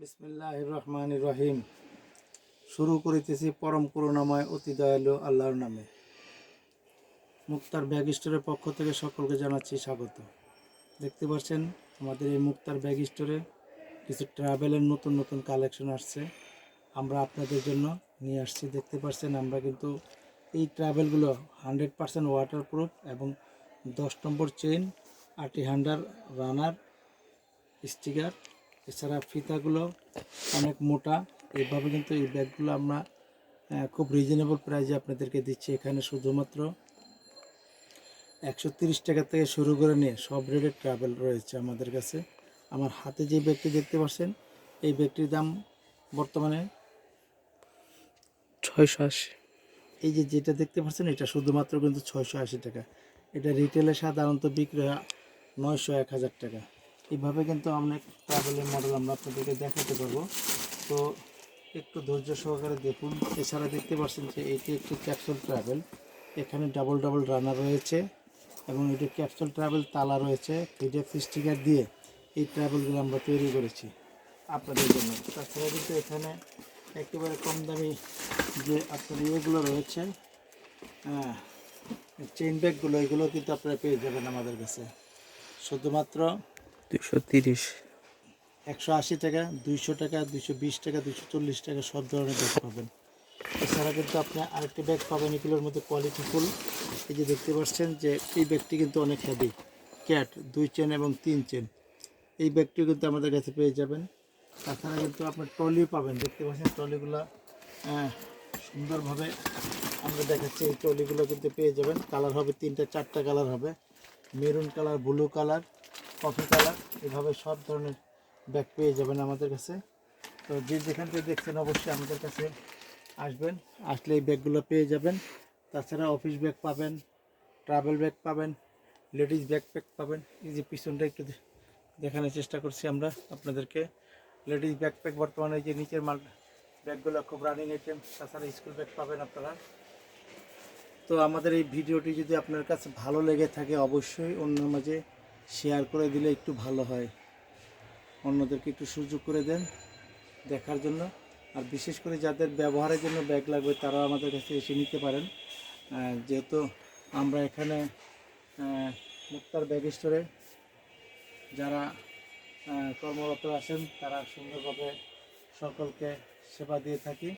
বিসমিল্লাহ রহমান রহিম শুরু করিতেছি পরম করুণাময় অতি দয়ালু আল্লাহর নামে। মুক্তার ব্যাগ স্টোরের পক্ষ থেকে সকলকে জানাচ্ছি স্বাগত। দেখতে পাচ্ছেন, আমাদের এই মুক্তার ব্যাগ স্টোরে কিছু ট্রাভেলের নতুন নতুন কালেকশন আসছে। আমরা আপনাদের জন্য নিয়ে আসছি। দেখতে পাচ্ছেন, আমরা কিন্তু এই ট্রাভেলগুলো হান্ড্রেড পার্সেন্ট ওয়াটারপ্রুফ এবং দশ নম্বর চেন আটি হান্ডার রানার স্টিকার এছাড়া ফিতাগুলো অনেক মোটা। এইভাবে কিন্তু এই ব্যাগগুলো আমরা খুব রিজনেবল প্রাইসে আপনাদেরকে দিচ্ছি এখানে শুধুমাত্র। একশো তিরিশ টাকা থেকে শুরু করে নিয়ে সব রেটের ট্রাভেল রয়েছে আমাদের কাছে। আমার হাতে যে ব্যাগটি দেখতে পাচ্ছেন এই ব্যাগটির দাম বর্তমানে ছয়শো আশি। এই যে যেটা দেখতে পাচ্ছেন এটা শুধুমাত্র কিন্তু ছয়শো আশি টাকা। এটা রিটেলে সাধারণত বিক্রি হয় নয়শো এক হাজার টাকা। এইভাবে কিন্তু অনেক ট্রাভেলের মডেল আমরা আপনাদেরকে দেখাতে পারব। তো একটু ধৈর্য সহকারে দেখুন। এছাড়া দেখতে পাচ্ছেন যে এটি একটি ক্যাপসুল ট্রাভেল এখানে ডাবল ডাবল রানার রয়েছে এবং এটি ক্যাপসুল ট্রাভেল তালা রয়েছে। পিডিএফ স্টিকার দিয়ে এই ট্রাভেলগুলো আমরা তৈরি করেছি আপনাদের জন্য। তাছাড়া কিন্তু এখানে একেবারে কম দামি যে আপনার ইয়েগুলো রয়েছে হ্যাঁ চেইন ব্যাগগুলো এগুলো কিন্তু আপনারা পেয়ে যাবেন আমাদের কাছে। শুধুমাত্র দুশো তিরিশ। একশো আশি টাকা, দুইশো টাকা, দুইশো বিশ টাকা, দুইশো চল্লিশ টাকা, সব ধরনের ব্যাগ পাবেন। এছাড়া কিন্তু আপনি আরেকটি ব্যাগ পাবেন এগুলোর মধ্যে কোয়ালিটি ফুল। এই যে দেখতে পাচ্ছেন যে এই ব্যাগটি কিন্তু অনেক হেভি ক্যাট, দুই চেন এবং তিন চেন। এই ব্যাগটি কিন্তু আমাদের কাছে পেয়ে যাবেন। তাছাড়া কিন্তু আপনার ট্রলি পাবেন। দেখতে পাচ্ছেন ট্রলিগুলো সুন্দরভাবে আমরা দেখাচ্ছি এই ট্রলিগুলো কিন্তু পেয়ে যাবেন। কালার হবে তিনটা, চারটা কালার হবে। Maroon colour, blue colour. Coffee colour, এভাবে সব ধরনের ব্যাগ পেয়ে যাবেন আমাদের কাছে। তো যে যেখান থেকে দেখছেন অবশ্যই আমাদের কাছে আসবেন। আসলে এই ব্যাগগুলো পেয়ে যাবেন। তাছাড়া অফিস ব্যাগ পাবেন ট্রাভেল ব্যাগ পাবেন লেডিস ব্যাকপ্যাক পাবেন। এই যে পিছনটা একটু দেখানোর চেষ্টা করছি আমরা আপনাদেরকে। লেডিস ব্যাকপ্যাক বর্তমানে যে নিচের মাল ব্যাগগুলো খুব রানিং আইটেম তাছাড়া স্কুল ব্যাগ পাবেন আপনারা। তো আমাদের এই ভিডিওটি যদি আপনার কাছে ভালো লেগে থাকে, অবশ্যই অন্যের মাঝে শেয়ার করে দিলে একটু ভালো হয়। অন্যদেরকে একটু সুযোগ করে দেন দেখার জন্য। আর বিশেষ করে যাদের ব্যবহারের জন্য ব্যাগ লাগবে তারা আমাদের কাছে এসে নিতে পারেন। যেহেতু আমরা এখানে মুক্তার ব্যাগ স্টোরে যারা কর্মরত আছেন, তারা সুন্দরভাবে সকলকে সেবা দিয়ে থাকি।